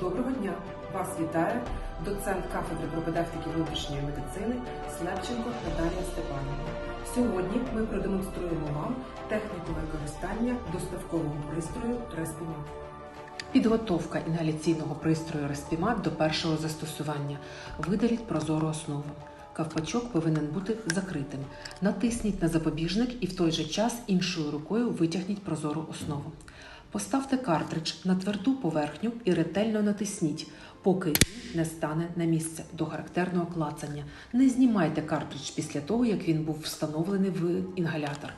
Доброго дня! Вас вітає доцент кафедри пропедевтики внутрішньої медицини Слепченко Наталія Степанівна. Сьогодні ми продемонструємо вам техніку використання доставкового пристрою Респімат. Підготовка інгаляційного пристрою Респімат до першого застосування. Видаліть прозору основу. Кавпачок повинен бути закритим. Натисніть на запобіжник і в той же час іншою рукою витягніть прозору основу. Поставте картридж на тверду поверхню і ретельно натисніть, поки він не стане на місце до характерного клацання. Не знімайте картридж після того, як він був встановлений в інгалятор.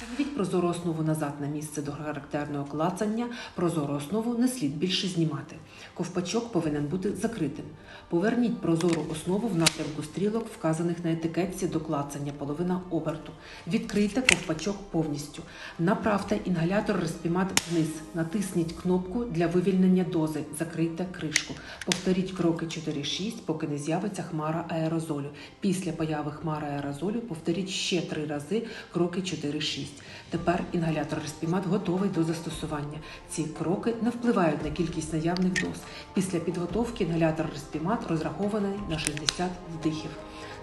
Встановіть прозору основу назад на місце до характерного клацання. Прозору основу не слід більше знімати. Ковпачок повинен бути закритим. Поверніть прозору основу в напрямку стрілок, вказаних на етикетці до клацання половина оберту. Відкрийте ковпачок повністю. Направте інгалятор респімат вниз. Натисніть кнопку для вивільнення дози. Закрийте кришку. Повторіть кроки 4-6, поки не з'явиться хмара аерозолю. Після появи хмари аерозолю повторіть ще три рази кроки 4-6. Тепер інгалятор респімат готовий до застосування. Ці кроки не впливають на кількість наявних доз. Після підготовки інгалятор респімат розрахований на 60 вдихів,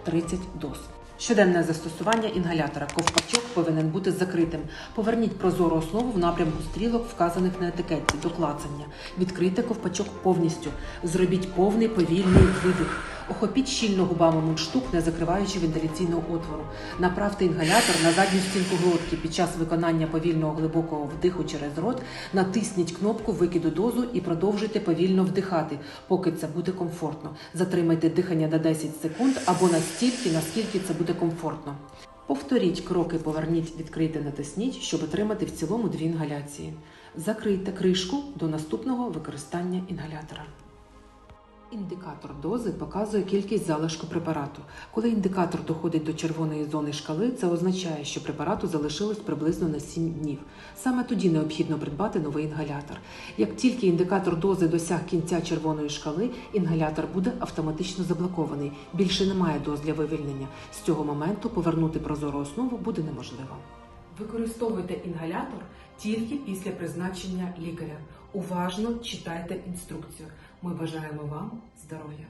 30 доз. Щоденне застосування інгалятора. Ковпачок повинен бути закритим. Поверніть прозору основу в напрямку стрілок, вказаних на етикетці до клацання. Відкрийте ковпачок повністю. Зробіть повний повільний видих. Охопіть щільно губами мундштук, не закриваючи вентиляційного отвору. Направте інгалятор на задню стінку глотки. Під час виконання повільного глибокого вдиху через рот натисніть кнопку викиду дозу і продовжуйте повільно вдихати, поки це буде комфортно. Затримайте дихання на 10 секунд або настільки, наскільки це буде комфортно. Повторіть кроки, поверніть, відкрийте, натисніть, щоб отримати в цілому дві інгаляції. Закрийте кришку до наступного використання інгалятора. Індикатор дози показує кількість залишку препарату. Коли індикатор доходить до червоної зони шкали, це означає, що препарату залишилось приблизно на 7 днів. Саме тоді необхідно придбати новий інгалятор. Як тільки індикатор дози досяг кінця червоної шкали, інгалятор буде автоматично заблокований. Більше немає доз для вивільнення. З цього моменту повернути прозору основу буде неможливо. Використовуйте інгалятор тільки після призначення лікаря. Уважно читайте інструкцію. Ми бажаємо вам здоров'я.